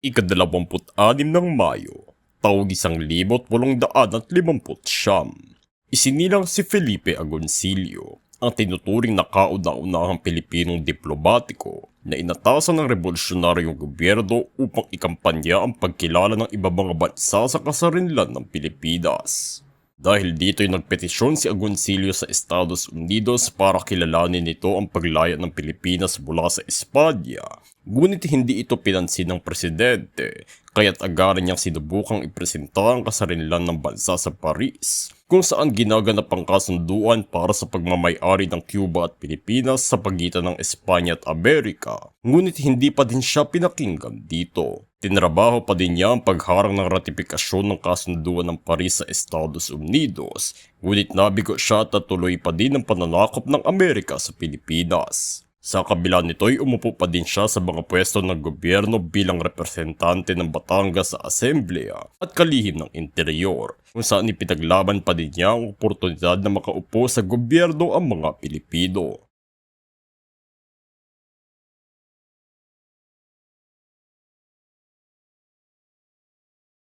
Ikadalawamput-anim ng Mayo, taong isang libot walong daan at limamput siyam. Isinilang si Felipe Agoncillo, ang tinuturing na kauna-unahang Pilipinong diplomatiko na inatasan ng revolusyonaryong gobyerno upang ikampanya ang pagkilala ng iba mga bansa sa kasarinlan ng Pilipinas. Dahil dito'y nagpetisyon si Agoncillo sa Estados Unidos para kilalanin nito ang paglaya ng Pilipinas mula sa Espanya. Ngunit hindi ito pinansin ng presidente, kaya't agaran niyang sinubukang ipresenta ang kasarinlan ng bansa sa Paris, kung saan ginaganap ang kasunduan para sa pagmamayari ng Cuba at Pilipinas sa pagitan ng Espanya at Amerika. Ngunit hindi pa din siya pinakinggan dito. Tinrabaho pa din niya ang pagharang ng ratifikasyon ng kasunduan ng Paris sa Estados Unidos, ngunit nabigo siya at tuloy pa din ang pananakop ng Amerika sa Pilipinas. Sa kabila nito'y umupo pa din siya sa mga pwesto ng gobyerno bilang representante ng Batangas sa Asamblea at kalihim ng interior, kung saan ipinaglaban pa din niya ang oportunidad na makaupo sa gobyerno ang mga Pilipino.